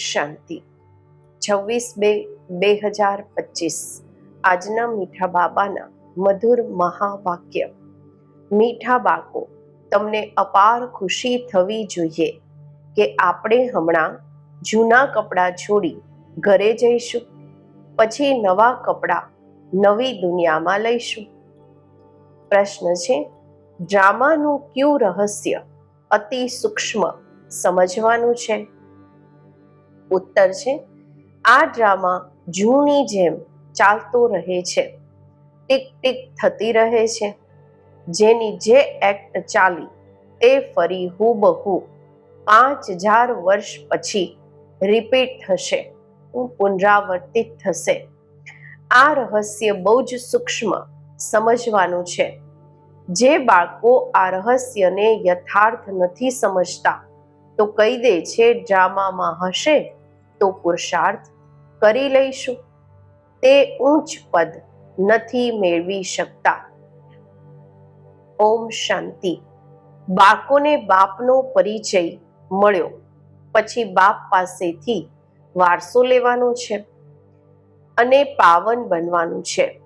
શાંતિ. છવ્વીસ બે બે હજાર પચીસ. આજના મીઠા બાબાના મધુર મહાવાક્ય. મીઠા બાકો તમને અપાર ખુશી થવી જોઈએ કે આપણે હમણાં જૂના કપડાં છોડી ઘરે જઈશું, પછી નવા કપડાં નવી દુનિયામાં લઈશું. પ્રશ્ન છે, ડ્રામાનું કયું રહસ્ય અતિ સૂક્ષ્મ સમજવાનું છે? ઉત્તર છે. આ ડ્રામા જૂની જેમ ચાલતો રહે છે. ટીક ટીક થતી રહે છે. જેની જે એક્ટ ચાલી તે ફરી હુબહુ પાંચ હજાર વર્ષ પછી રિપીટ થશે. પુનરાવર્તિત થશે. આ રહસ્ય બહુ જ સૂક્ષ્મ સમજવાનું છે. જે બાળકો આ રહસ્યને યથાર્થ નથી સમજતા, તો કહી દે છે, ડ્રામામાં હશે? તો પુરુષાર્થ કરી લઈશું. તે ઊંચ પદ નથી મેળવી શકતા. ઓમ શાંતિ. બાળકોને બાપનો પરિચય મળ્યો. પછી બાપ પાસેથી વારસો લેવાનો છે અને પાવન બનવાનું છે.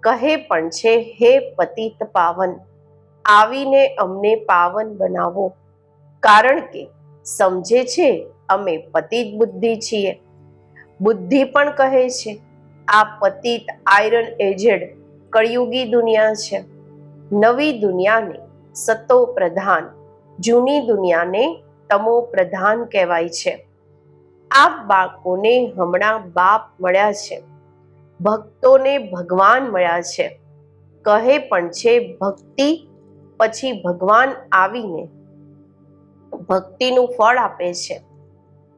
કહે પણ છે, હે પતિત પાવન, આવીને અમને પાવન બનાવો. કારણ કે સમજે છે અમે પતિત બુદ્ધિ છીએ. બુદ્ધિ પણ કહે છે, આ પતિત આયરન એજેડ કળિયુગી દુનિયા છે. નવી દુનિયાને સતો પ્રધાન, જૂની દુનિયાને તમો પ્રધાન કહેવાય છે. આ બાળકોને હમણાં બાપ મળ્યા છે, ભક્તોને ભગવાન મળ્યા છે. કહે પણ છે, ભક્તિ પછી ભગવાન આવીને ભક્તિનું ફળ આપે છે.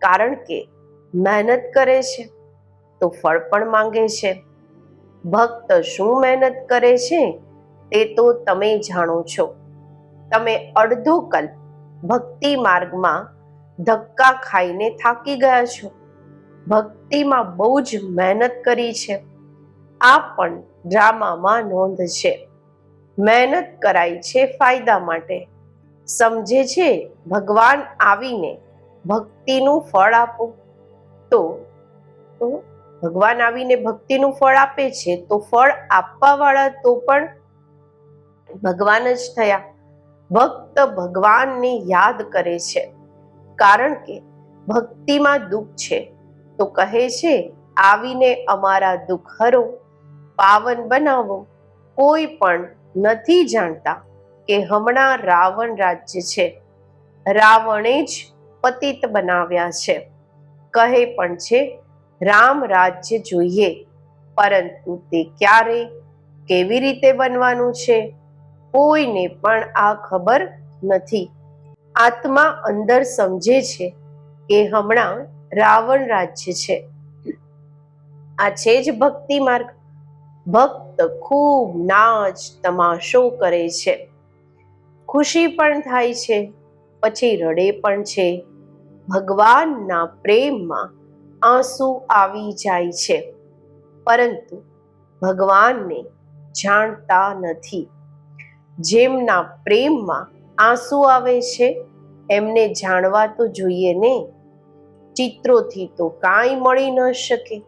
કારણ કે મહેનત કરે છે, તો ફળ પણ માંગે છે. ભક્ત શું મહેનત કરે છે, તે તો તમે જાણો છો. તમે અડધો કલ્પ ભક્તિ માર્ગમાં ધક્કા ખાઈને થાકી ગયા છો. ભક્તિમાં બહુ જ મહેનત કરી છે. આ પણ ડ્રામામાં નોંધ છે. મહેનત કરાઈ છે ફાયદા માટે. સમજે છે ભગવાન આવીને ભક્તિનું ફળ આપો. તો ભગવાન આવીને ભક્તિનું ફળ આપે છે, તો ફળ આપવા વાળા તો પણ ભગવાન જ થયા. ભક્ત ભગવાનને યાદ કરે છે, કારણ કે ભક્તિમાં દુઃખ છે. તો કહે છે, આવીને અમારા દુઃખ હરો પાવન બનાવો. કોઈ પણ નથી જાણતા કે હમણાં રાવણ રાજ્ય છે. રાવણે જ પતિત બનાવ્યા છે. કહે પણ છે, રામ રાજ્ય જોઈએ, પરંતુ તે ક્યારે, કેવી રીતે બનવાનું છે? કોઈને પણ આ ખબર નથી. આત્મા અંદર સમજે છે કે હમણાં રાવણ રાજ્ય છે. આ છે જ ભક્તિ માર્ગ. ભક્ત ખૂબ નાચ તમાશો કરે છે. ખુશી પણ થાય છે, પછી રડે પણ છે. ભગવાનના પ્રેમમાં આંસુ આવી જાય છે. પરંતુ ભગવાનને જાણતા નથી. જેમના પ્રેમમાં આંસુ આવે છે, એમને જાણવા તો જોઈએ ને. ચિત્રોથી તો કાંઈ મળી ન શકે.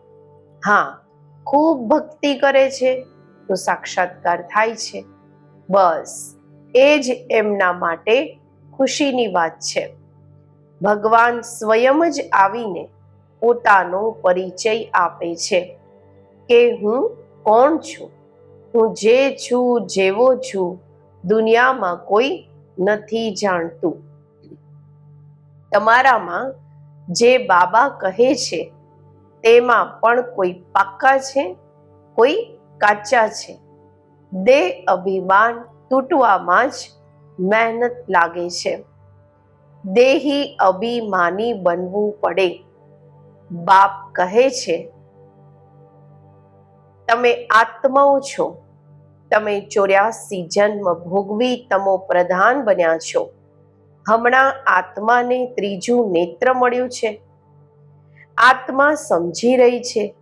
હા, ખૂબ ભક્તિ કરે છે, તો સાક્ષાત્કાર થાય છે. બસ, એ જ એમના માટે ખુશીની વાત છે. ભગવાન સ્વયં જ આવીને પોતાનો પરિચય આપે છે કે હું કોણ છું? હું જે છું, જેવો છું, દુનિયામાં કોઈ નથી જાણતું. તમારામાં જે બાબા કહે છે, તેમાં પણ કોઈ પાક્કા છે? કોઈ કાચા છે? દેહ અભિમાન તૂટવામાં જ મહેનત લાગે છે. દેહી અભિમાની બનવું પડે. બાપ કહે છે, તમે આત્માઓ છો. તમે ચોર્યાસી જન્મ ભોગવી તમો પ્રધાન બન્યા છો. હમણાં આત્માને ત્રીજું નેત્ર મળ્યું છે. આત્મા સમજી રહી છે.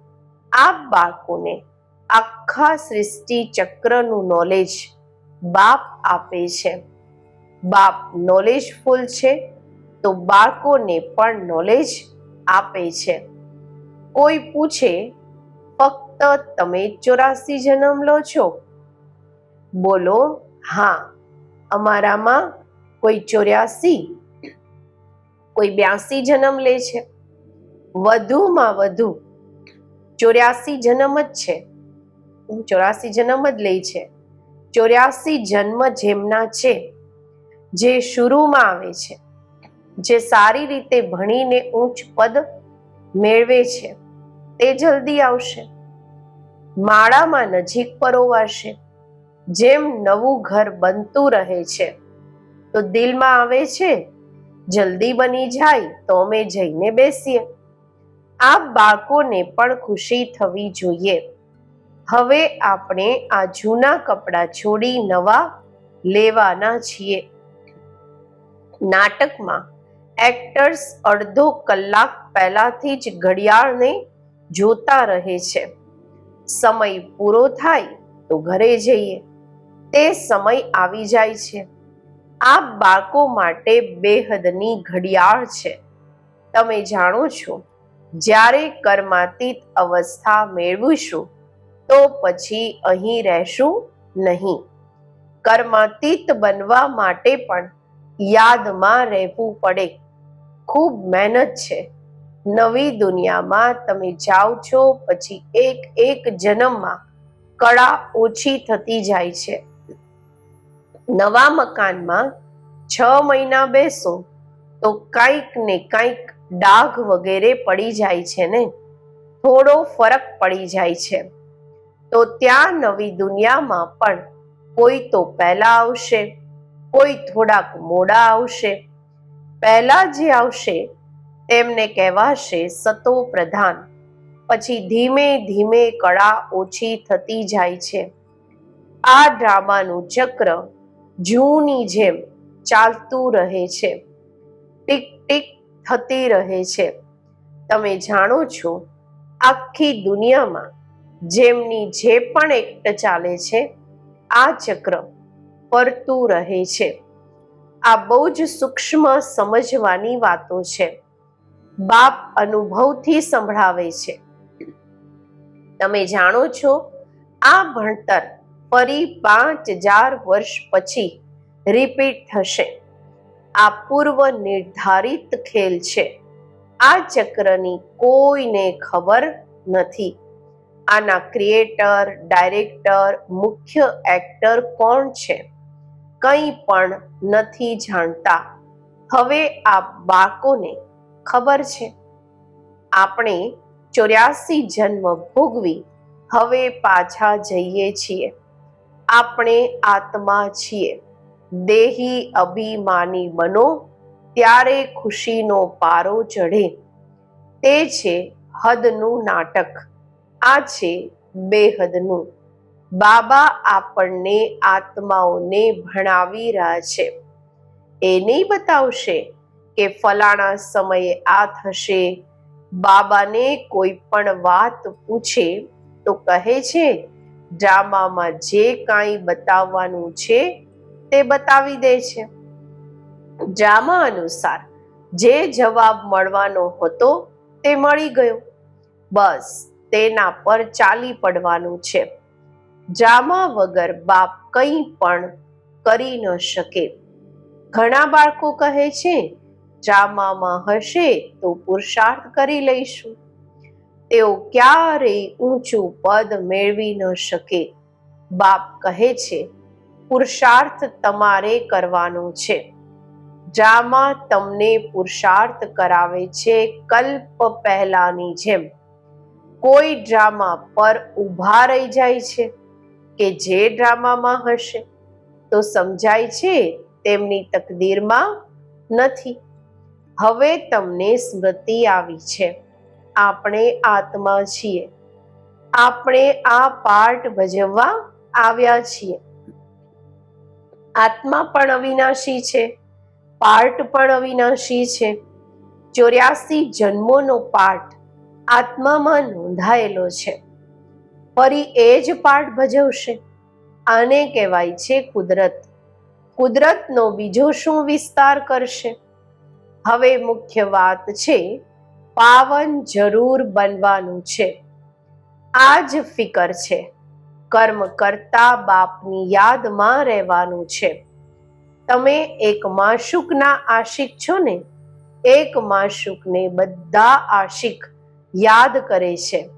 આ બાળકોને આખા સૃષ્ટિ ચક્રનું નોલેજ બાપ આપે છે. બાપ નોલેજફુલ છે, તો બાળકોને પણ નોલેજ આપે છે. કોઈ પૂછે, ફક્ત તમે ચોરાસી જન્મ લો છો? બોલો, હા, અમારામાં કોઈ ચોર્યાસી, કોઈ બ્યાસી જન્મ લે છે. વધુમાં વધુ, ચોર્યાસી જન્મ જ છે. ચોરાસી જન્મ જ લે છે. ચોર્યાસી જન્મ જેમના છે જે શરૂમાં આવે છે, જે સારી રીતે ભણીને ઉચ્ચ પદ મેળવે છે, તે જલ્દી આવશે. માળામાં નજીક પરોવાશે જેમ નવું ઘર બનતું રહે છે, તો દિલમાં આવે છે, જલ્દી બની જાય તો અમે જઈને બેસીએ. આ બાળકોને પણ ખુશી થવી જોઈએ. હવે આપણે આ જૂના કપડાં છોડી નવા લેવાના છીએ. નાટકમાં એક્ટર્સ અડધો કલાક પહેલાથી જ ઘડિયાળને જોતા રહે છે. સમય પૂરો થાય તો ઘરે જઈએ. તે સમય આવી જાય છે. આ બાળકો માટે બેહદની ઘડિયાળ છે. તમે જાણો છો, જ્યારે કર્માતીત અવસ્થા મેળવીશું, તો પછી અહીં રહેશું નહીં. કર્માતીત બનવા માટે પણ યાદમાં રહેવું પડે. ખૂબ મહેનત છે. નવી દુનિયામાં તમે જાઓ છો પછી એક એક જન્મમાં કળા ઓછી થતી જાય છે. નવા મકાનમાં છ મહિના બેસો તો કંઈક ને કંઈક ડાઘ વગેરે પડી જાય છે ને? થોડો ફરક પડી જાય છે. તો ત્યાં નવી દુનિયામાં પણ કોઈ તો પહેલા આવશે. કોઈ થોડાક મોડા આવશે. પહેલા જે આવશે, તેમને કહેવાશે સતો પ્રધાન. પછી ધીમે ધીમે કળા ઓછી થતી જાય છે. આ ડ્રામાનું ચક્ર જૂની જેમ ચાલતું રહે છે. ટીક ટીક થતી રહે છે. તમે જાણો છો, આખી દુનિયામાં જેમની જે પણ એક્ટ ચાલે છે, આ ચક્ર ફરતું રહે છે. આ બહુ જ સૂક્ષ્મ સમજવાની વાતો છે. બાપ અનુભવથી સંભળાવે છે. તમે જાણો છો, આ ભણતર ફરી પાંચ હજાર વર્ષ પછી રિપીટ થશે. આ પૂર્વ નિર્ધારિત ખેલ છે. આ ચક્રની કોઈને ખબર નથી. આના ક્રિએટર ડાયરેક્ટર મુખ્ય એક્ટર કોણ છે? કંઈ પણ નથી જાણતા. હવે આ બાળકોને ખબર છે. આપણે ચોર્યાસી જન્મ ભોગવી હવે પાછા જઈએ છીએ. આપણે આત્મા છીએ. દેહી અભિમાની બનો, ત્યારે ખુશીનો પારો ચઢે. તે છે હદનું નાટક. આ છે બેહદનું બાબા આપણને આત્માઓને ભણાવી રહ્યા છે. એ નહીં બતાવશે કે ફલાણા સમયે આ થશે. બાબાને કોઈ પણ વાત પૂછે તો કહે છે, ડ્રામામાં જે કાંઈ બતાવવાનું છે તે બતાવી દે છે. ડ્રામા અનુસાર જે જવાબ મળવાનો હતો તે મળી ગયો. બસ તેના પર ચાલી પડવાનું છે. ડ્રામા વગર બાપ કંઈ પણ કરી ન શકે. ઘણા બાળકો કહે છે, જામામાં હશે તો પુરુષાર્થ કરી લઈશું. તેઓ ક્યારેય ઊંચું પદ મેળવી ન શકે. બાપ કહે છે, પુરુષાર્થ તમારે કરવાનો છે. જામા તમને પુરુષાર્થ કરાવે છે કલ્પ પહેલાની જેમ. કોઈ ડ્રામા પર ઊભા રહી જાય છે. કે જે ડ્રામામાં હશે, તો સમજાય છે તેમની તકદીરમાં નથી. હવે તમને સ્મૃતિ આવી છે. આપણે આત્મા છીએ. આપણે આ પાર્ટ ભજવવા આવ્યા છીએ. આત્મા પણ અવિનાશી છે. પાર્ટ પણ અવિનાશી છે. ચોર્યાસી જન્મોનો પાઠ આત્મામાં નોંધાયેલો છે. ફરી એ જ પાઠ ભજવશે. આને કહેવાય છે કુદરત. કુદરતનો બીજો શું વિસ્તાર કરશે? હવે મુખ્ય વાત છે, પાવન જરૂર બનવાનું છે. આ જ ફિકર છે. કર્મ કરતા બાપની યાદમાં રહેવાનું છે. તમે એક માશુકના આશિક છો ને? એક માશુકને બધા આશિક યાદ કરે છે.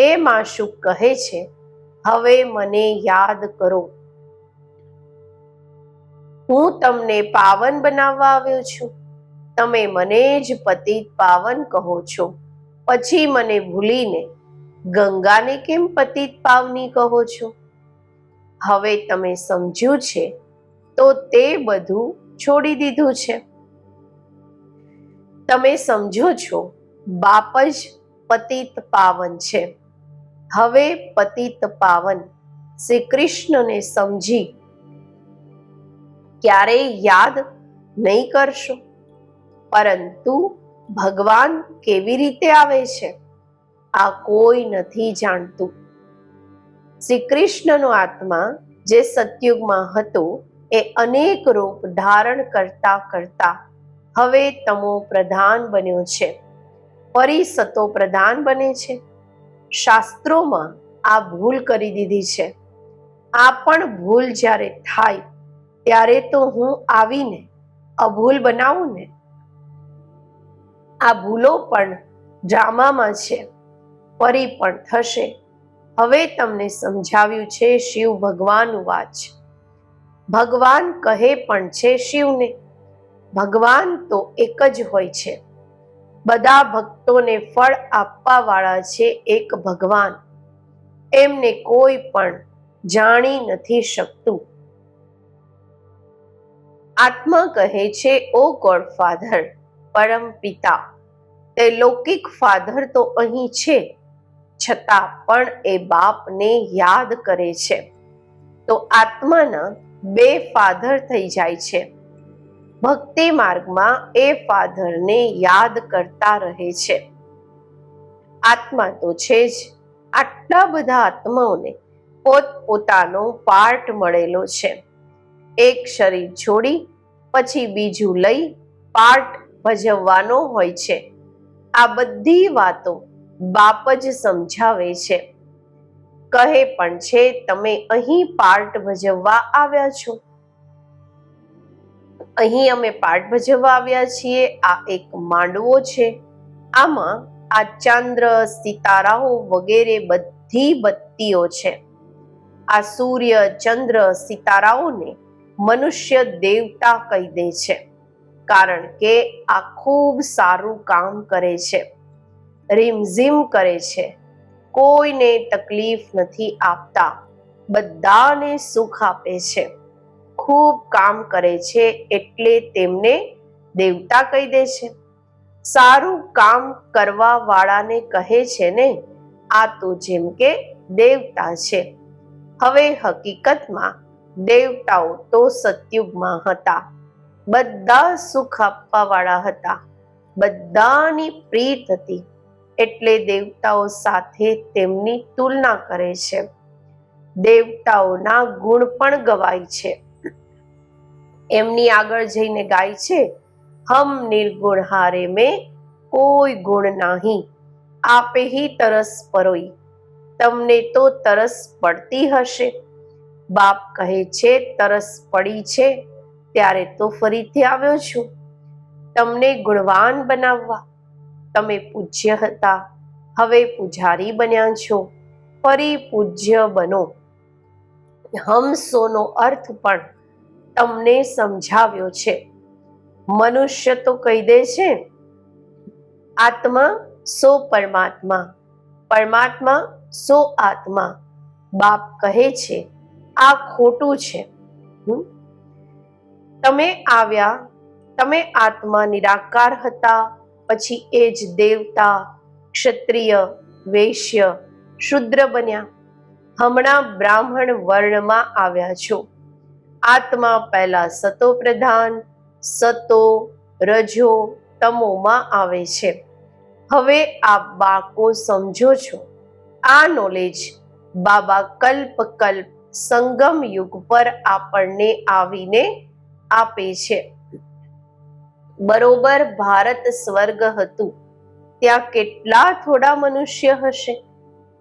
એ માશુક કહે છે, હવે મને યાદ કરો. હું તમને પાવન બનાવવા આવ્યો છું. તમે મને જ પતિત પાવન કહો છો. પછી મને ભૂલીને ગંગાને કેમ પતિત પાવની કહો છો? હવે તમે સમજ્યું છે, તો તે બધું છોડી દીધું છે. તમે સમજો છો, બાપ જ પતિત પાવન છે. હવે પતિત પાવન શ્રી કૃષ્ણને સમજી ક્યારેય યાદ નહીં કરશો. પરંતુ ભગવાન કેવી રીતે આવે છે, આ કોઈ નથી જાણતું. શ્રી કૃષ્ણનો આત્મા જે સતયુગમાં હતો, એ અનેક રૂપ ધારણ કરતા કરતા હવે તમો પ્રધાન બન્યો છે. ફરી સતો પ્રધાન બને છે. શાસ્ત્રોમાં આ ભૂલ કરી દીધી છે. આ પણ ભૂલ જ્યારે થાય, ત્યારે તો હું આવીને અભૂલ બનાવું ને? આ ભૂલો પણ ડ્રામામાં છે, ફરી પણ થશે. હવે તમને સમજાવ્યું છે શિવ ભગવાનનું વાચ. ભગવાન કહે પણ છે શિવને, ભગવાન તો એક જ હોય છે. બધા ભક્તોને ફળ આપવા વાળા છે એક ભગવાન. એમને કોઈ પણ જાણી નથી શકતું. આત્મા કહે છે, ઓ ગોડ ફાધર, પરમ પિતા, તે લૌકિક ફાધર તો અહીં છે, છતાં પણ એ બાપને યાદ કરે છે. તો આત્માના બે ફાધર થઈ જાય છે. ભક્તિ માર્ગમાં એ ફાધરને યાદ કરતા રહે છે. આત્મા તો છે જ. આટલા બધા આત્માઓને પોત પોતાનો પાર્ટ મળેલો છે. એક શરીર છોડી, પછી બીજું લઈ પાર્ટ ભજવવાનો હોય છે. આ બધી વાતો બાપ જ સમજાવે છે. કહે પણ છે, તમે અહીં પાર્ટ ભજવવા આવ્યા છો. અહીં અમે પાઠ ભજવવા આવ્યા છીએ. આ એક માંડવો છે. આમાં આ ચંદ્ર, સિતારાઓ વગેરે બધી બત્તીઓ છે. આ સૂર્ય, ચંદ્ર, સિતારાઓને મનુષ્ય દેવતા કહી દે છે. કારણ કે આ ખૂબ સારું કામ કરે છે. રીમઝીમ કરે છે. કોઈને તકલીફ નથી આપતા. બધાને સુખ આપે છે. ખૂબ કામ કરે છે એટલે તેમને દેવતા કહી દે છે. સારું કામ કરવા વાળાને કહે છે ને, આ તો જેમ કે દેવતા છે. હવે હકીકતમાં દેવતાઓ તો સતયુગમાં હતા. બધા સુખ આપવા વાળા હતા. બધાની પ્રીત હતી. એટલે દેવતાઓ સાથે તેમની તુલના કરે છે. દેવતાઓના ગુણ પણ ગવાય છે. એમની આગળ જઈને ગાય છે, હમ નિર્ગુણ હારે મેં કોઈ ગુણ નહીં, આપે હી તરસ પરોઈ, તમને તો તરસ પડતી હશે. બાપ કહે છે, તરસ પડી છે, ત્યારે તો ફરીથી આવ્યો છું. તમને ગુણવાન બનાવવા, તમે પૂજ્ય હતા, હવે પૂજારી બન્યા છો, ફરી પૂજ્ય બનો. હમસોનો અર્થ પણ તમને સમજાવ્યો છે. મનુષ્ય તો કહી દે છે, આત્મા સો પરમાત્મા પરમાત્મા સો આત્મા. બાપ કહે છે, આ ખોટું છે? તમે આવ્યા, તમે આત્મા નિરાકાર હતા, પછી એ જ દેવતા, ક્ષત્રિય, વૈશ્ય, શુદ્ર બન્યા. હમણાં બ્રાહ્મણ વર્ણમાં આવ્યા છો. આત્મા પહેલા સતો પ્રધાન, સતો રજો તમોમાં આવે છે. હવે આ બાકો સમજો છો, આ નોલેજ બાબા કલ્પ કલ્પ સંગમ યુગ પર આપણને આવીને આપે છે. બરોબર ભારત સ્વર્ગ હતું, ત્યાં કેટલા થોડા મનુષ્ય હશે?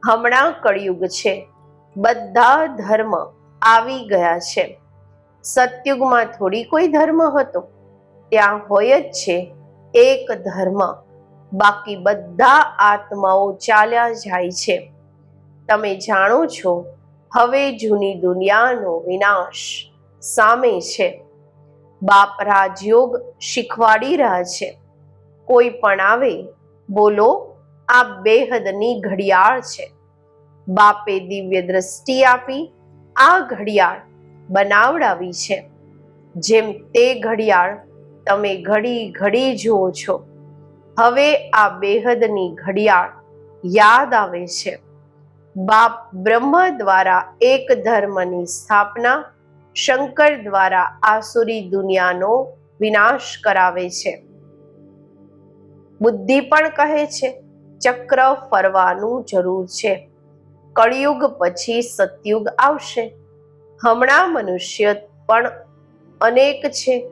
હમણાં કળિયુગ છે, બધા ધર્મ આવી ગયા છે. સતયુગમાં થોડી કોઈ ધર્મ હતો. ત્યાં હોય જ છે એક ધર્મ. બાકી બધા આત્માઓ ચાલ્યા જાય છે. તમે જાણો છો, હવે જૂની દુનિયાનો વિનાશ સામે છે. બાપ રાજયોગ શીખવાડી રહ્યા છે. કોઈ પણ આવે, બોલો, આ બેહદની ઘડિયાળ છે. બાપે દિવ્ય દ્રષ્ટિ આપી, આ ઘડિયાળ બનાવડાવી છે. જેમ તે ઘડિયાળ તમે ઘડી ઘડી જુઓ છો. હવે આ બેહદની ઘડિયાળ યાદ આવે છે. બાપ બ્રહ્મ દ્વારા એક ધર્મની સ્થાપના શંકર દ્વારા આસુરી દુનિયાનો વિનાશ કરાવે છે. બુદ્ધિ પણ કહે છે, ચક્ર ફરવાનું જરૂર છે. કળિયુગ પછી સતયુગ આવશે. હમણાં મનુષ્ય પણ અનેક છે.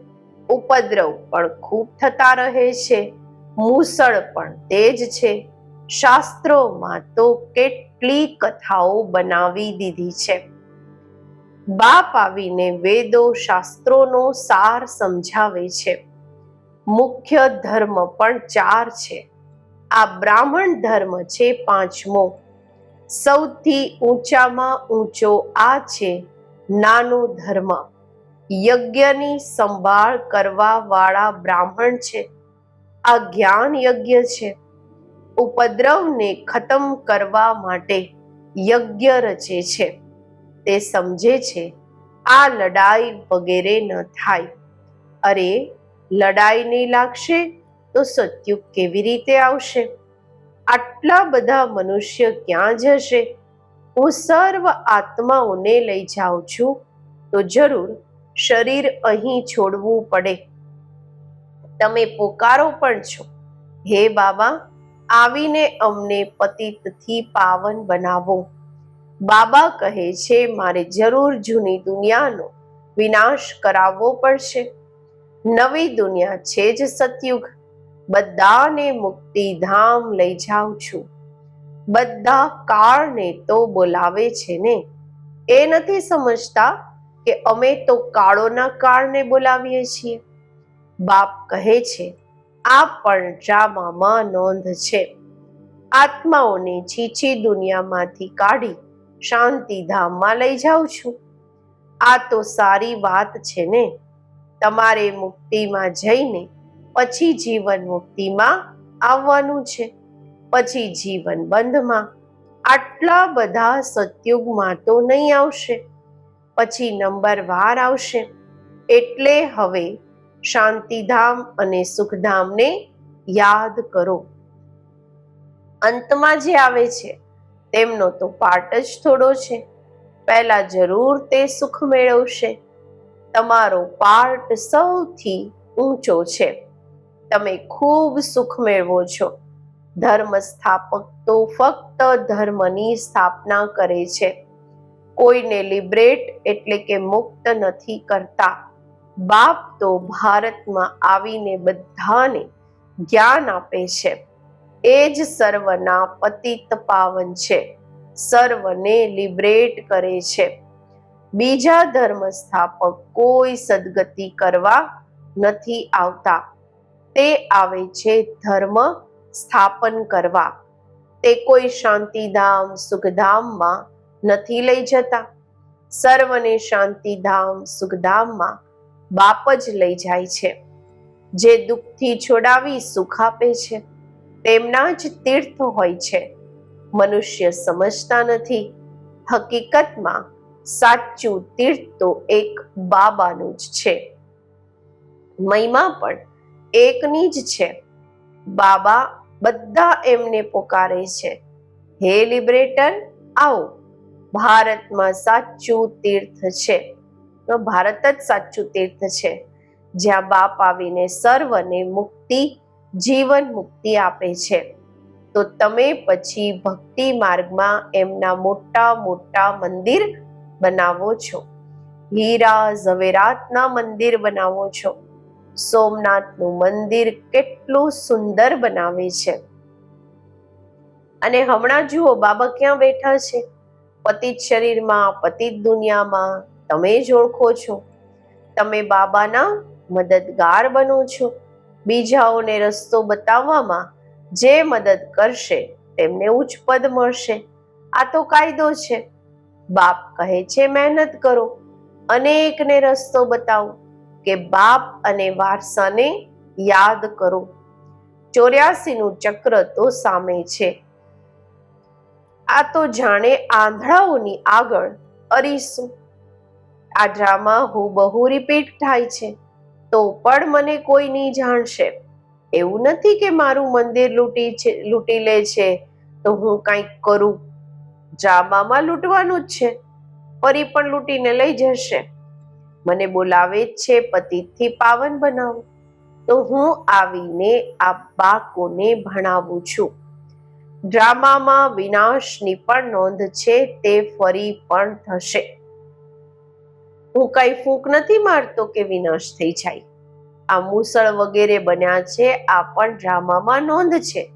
ઉપદ્રવ પણ ખૂબ થતા રહે છે. મૂસળ પણ તેજ છે. શાસ્ત્રોમાં તો કેટલી કથાઓ બનાવી દીધી છે. બાપ આવીને વેદો શાસ્ત્રોનો સાર સમજાવે છે. મુખ્ય ધર્મ પણ ચાર છે. આ બ્રાહ્મણ ધર્મ છે પાંચમો. સૌથી ઊંચામાં ઊંચો આ છે. નાનો ધર્મ. યજ્ઞની સંભાળ કરવા વાળા બ્રાહ્મણ છે. આ જ્ઞાન યજ્ઞ છે. ઉપદ્રવને ખતમ કરવા માટે યજ્ઞ રચે છે. તે સમજે છે, આ લડાઈ વગેરે ન થાય. અરે લડાઈ નહીં લાગશે તો સત્યુગ કેવી રીતે આવશે? આટલા બધા મનુષ્ય ક્યાં જશે? હું સર્વ આત્માઓને લઈ જાઉં છું, તો જરૂર શરીર અહીં છોડવું પડે. તમે પોકારો પણ છો. હે બાબા, આવીને અમને પતિતથી પાવન બનાવો. બાબા કહે છે, મારે જરૂર જૂની દુનિયાનો વિનાશ કરાવવો પડશે. નવી દુનિયા છે જ સતયુગ. બધાને મુક્તિધામ લઈ જાઉં છું. બધા કાળને તો બોલાવે છે ને? એ નથી સમજતા કે અમે તો કાળોના કાળને બોલાવીએ છીએ. બાપ કહે છે, આ પણ ડ્રામામાં નોંધ છે. આત્માઓને છીછી દુનિયામાંથી કાઢી શાંતિધામમાં લઈ જાઉં છું. આ તો સારી વાત છે ને? તમારે મુક્તિમાં જઈને પછી જીવન મુક્તિમાં આવવાનું છે. પછી જીવન બંધમાં આટલા બધા સતયુગમાં તો નહીં આવશે. પછી નંબર વાર આવશે. એટલે હવે શાંતિધામ અને સુખધામને યાદ કરો. અંતમાં જે આવે છે, તેમનો તો પાઠ જ થોડો છે. પહેલા જરૂર તે સુખ મેળવશે. તમારો પાર્ટ સૌથી ઊંચો છે. તમે ખૂબ સુખ મેળવો છો. ધર્મ સ્થાપક તો ફક્ત ધર્મની સ્થાપના કરે છે. કોઈને લિબરેટ એટલે કે મુક્ત નથી કરતા. બાપ તો ભારતમાં આવીને બધાને જ્ઞાન આપે છે. એ જ સર્વના પતિત પાવન છે. સર્વને લિબરેટ કરે છે. બીજા ધર્મ સ્થાપક કોઈ સદગતિ કરવા નથી આવતા. તે આવે છે ધર્મ સ્થાપન કરવા. તે કોઈ શાંતિધામ, સુખધામમાં નથી લઈ જતા. સર્વને શાંતિધામ, સુખધામમાં બાપ જ લઈ જાય છે. જે દુઃખથી છોડાવી સુખ આપે છે, તેમના જ તીર્થ હોય છે. મનુષ્ય સમજતા નથી. હકીકતમાં સાચું તીર્થ તો એક બાબાનું જ છે. મહિમા પણ એકની જ છે. બાબા બધા એમને પોકારે છે. હે લિબરેટર, આવો. ભારતમાં સાચું તીર્થ છે. તો ભારત જ સાચું તીર્થ છે. જ્યાં બાપ આવીને સર્વને મુક્તિ, જીવન મુક્તિ આપે છે. તો તમે પછી ભક્તિ માર્ગમાં એમના મોટા મોટા મંદિર બનાવો છો. હીરા ઝવેરાતના મંદિર બનાવો છો. સોમનાથનું મંદિર કેટલું સુંદર બનાવે છે. અને હમણાં જુઓ બાબા ક્યાં બેઠા છે. પતિત શરીરમાં પતિત દુનિયામાં, તમે જ ઓળખો છો. તમે બાબાના મદદગાર બનો છો. બીજાઓને રસ્તો બતાવવામાં જે મદદ કરશે તેમને ઉચ્ચ પદ મળશે. આ તો કાયદો છે. બાપ કહે છે, મહેનત કરો. અનેકને રસ્તો બતાવો. કે બાપ અને વારસાને યાદ કરો. ચોર્યાસી નું ચક્ર તો સામે છે. આ તો જાણે આંધળાઓની આગળ અરીસું. આ ડ્રામા હું બહુ રિપીટ થાય છે. તો પણ મને કોઈ નહીં જાણશે. એવું નથી કે મારું મંદિર લૂંટી છે, લૂંટી લે છે, તો હું કંઈક કરું. ડ્રામામાં લૂંટવાનું જ છે. પરી પણ લૂંટીને લઈ જશે. મને બોલાવે છે, પતિથી પાવન બનાવો. તો હું આવીને આ બાકોને ભણાવું છું. ડ્રામામાં વિનાશની પણ નોંધ છે, તે ફરી પણ થશે. હું કઈ ફૂંક નથી મારતો કે વિનાશ થઈ જાય. આ મુસળ વગેરે બન્યા છે, આ પણ ડ્રામામાં નોંધ છે.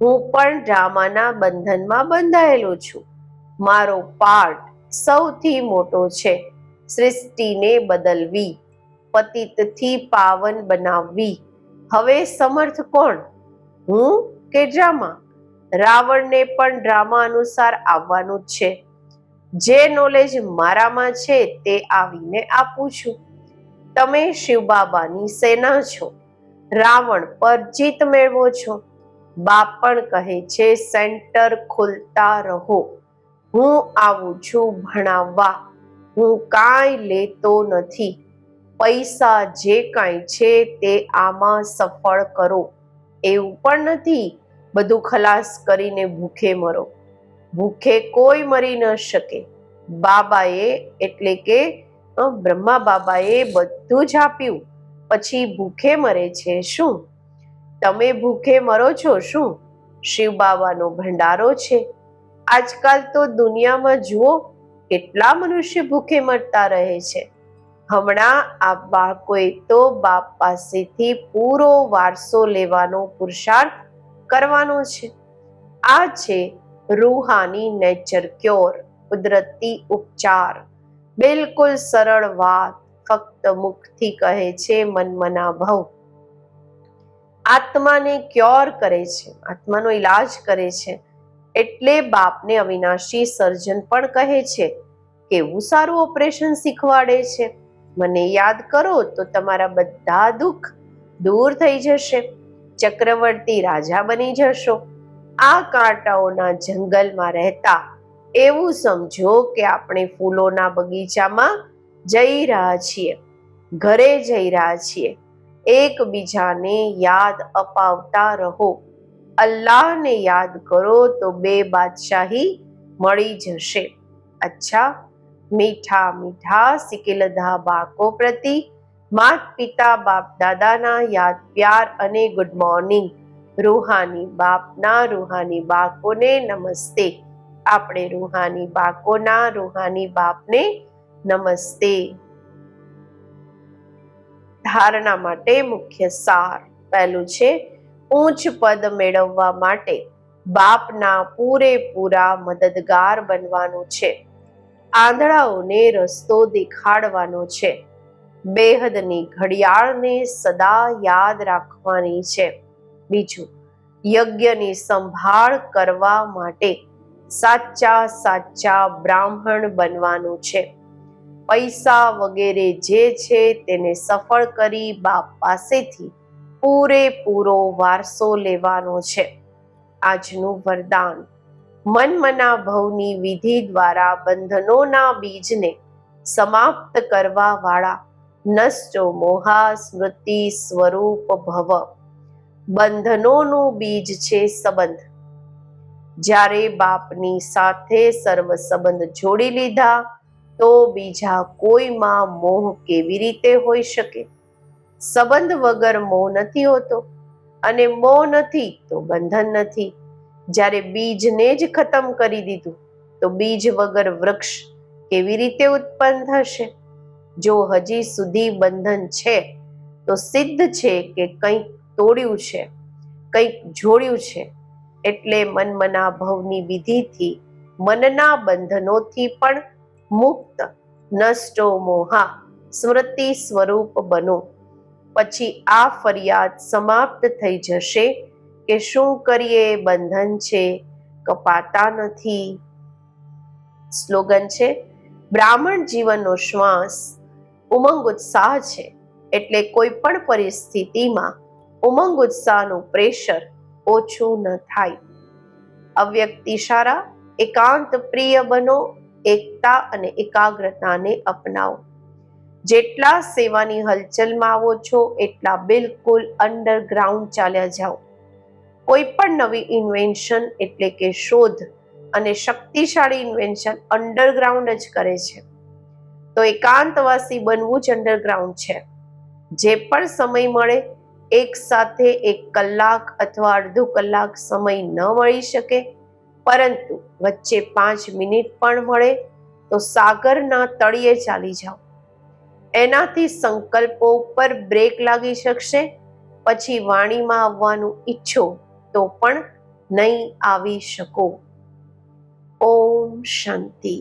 હું પણ ડ્રામાના બંધનમાં બંધાયેલો છું. મારો પાર્ટ સૌથી મોટો છે. સૃષ્ટિને બદલવી, પતિતથી પાવન બનાવવી. હવે સમર્થ કોણ? હું કે ડ્રામા? રાવણને પણ ડ્રામા અનુસાર આવવાનું છે. જે નોલેજ મારામાં છે તે આવીને આપું છું. તમે શિવબાબાની સેના છો. રાવણ પર જીત મેળવો છો. બાપ પણ કહે છે, સેન્ટર ખોલતા રહો. હું આવું છું ભણાવવા. હું કાંઈ લેતો નથી. પૈસા જે કાંઈ છે તે આમાં સફળ કરો. એવું પણ નથી. બધું ખલાસ કરીને ભૂખે મરો. ભૂખે કોઈ મરી ન શકે. બાબાએ એટલે કે બ્રહ્મા બાબાએ બધું જ આપ્યું. પછી ભૂખે મરે છે શું? તમે ભૂખે મરો છો શું? શિવ બાબાનો ભંડારો છે. આજકાલ તો દુનિયામાં જુઓ કેટલા મનુષ્ય ભૂખે મરતા રહે છે? હમણાં આ બાળકોએ તો બાપ પાસેથી પૂરો વારસો લેવાનો પુરુષાર્થ કરવાનો છે. આ છે રૂહાની નેચર ક્યોર, કુદરતી ઉપચાર. બિલકુલ સરળ વાત, ફક્ત મુખથી કહે છે મનમના ભવ. આત્માને ક્યોર કરે છે, આત્માનો ઈલાજ કરે છે. એટલે બાપને અવિનાશી સર્જન પણ કહે છે કેવું સારું ઓપરેશન શીખવાડે છે. મને યાદ કરો તો તમારા બધા દુઃખ દૂર થઈ જશે. ચક્રવર્તી રાજા બની જશો. આ કાંટાઓના જંગલમાં રહેતા એવું સમજો કે આપણે ફૂલોના બગીચામાં જઈ રહ્યા છીએ. ઘરે જઈ રહ્યા છીએ. એકબીજાને યાદ અપાવતા રહો. અલ્લાહને યાદ કરો તો બે બાદશાહી મળી જશે. અચ્છા, મીઠા મીઠા સિકેલધા બાકો પ્રતિ માત પિતા બાપ દાદાના યાદ, પ્યાર અને ગુડ મોર્નિંગ રૂહાની બાપના રૂહાની બાકોને નમસ્તે. આપણે રૂહાની બાકોના રૂહાની બાપને નમસ્તે. ધારણા માટે મુખ્ય સાર પહેલું છે ઉચ્ચ પદ મેળવવા માટે બાપના પૂરેપૂરા મદદગાર બનવાનું છે. આંધળાઓને રસ્તો દેખાડવાનો છે. બેહદની ઘડિયાળને સદા યાદ રાખવાની છે. બીજું, યજ્ઞની સંભાળ કરવા માટે સાચા સાચા બ્રાહ્મણ બનવાનું છે. પૈસા વગેરે જે છે તેને સફળ કરી બાપ પાસેથી પૂરેપૂરો વારસો લેવાનો છે. આજનું વરદાન. મનમના ભવની વિધિ દ્વારા બંધનોના બીજને સમાપ્ત કરવા વાળા નષ્ટો મોહા સ્મૃતિ સ્વરૂપ ભવ. બંધનોનું બીજ છે સંબંધ. જ્યારે બાપની સાથે સર્વ સંબંધ જોડી લીધા, તો બીજા કોઈમાં મોહ કેવી રીતે હોઈ શકે? સંબંધ વગર મોહ નથી હોતો અને મોહ નથી તો બંધન નથી. જ્યારે બીજને જ ખતમ કરી દીધું તો બીજ વગર વૃક્ષ કેવી રીતે ઉત્પન્ન થશે? જો હજી સુધી બંધન છે, તો સિદ્ધ છે કે કંઈક તોડ્યું છે, કંઈક જોડ્યું છે. એટલે મનમના ભવની વિધિથી મનના બંધનોથી પણ મુક્ત નષ્ટો મોહા સ્મૃતિ સ્વરૂપ બનો. પછી આ ફરિયાદ સમાપ્ત થઈ જશે કે શું કરીએ? બંધન છે? કપાતા નથી? સ્લોગન છે, બ્રાહ્મણ જીવનનો શ્વાસ ઉમંગ ઉત્સાહ છે. એટલે કોઈ પણ પરિસ્થિતિમાં ઉમંગ ઉત્સાહનું પ્રેશર ઓછું ન થાય. અવ્યક્ત ઇશારા એકાંત પ્રિય બનો, એકતા અને એકાગ્રતાને અપનાવો. જેટલા સેવાની હલચલમાં આવો છો, એટલા બિલકુલ અંડરગ્રાઉન્ડ ચાલ્યા જાઓ. કોઈ પણ નવી ઇન્વેન્શન એટલે કે શોધ અને શક્તિશાળી ઇન્વેન્શન અંડરગ્રાઉન્ડ જ કરે છે. તો એકાંતવાસી બનવું જ અંડરગ્રાઉન્ડ છે. જે પણ સમય મળે, એક સાથે એક કલાક અથવા અડધો કલાક સમય ન મળી શકે. પરંતુ વચ્ચે પાંચ મિનિટ પણ મળે, તો સાગરના તળિયે ચાલી જાઓ. એનાથી સંકલ્પો ઉપર બ્રેક લાગી શકશે. પછી વાણીમાં આવવાનું ઈચ્છો તો પણ નહીં આવી શકો. ઓમ શાંતિ.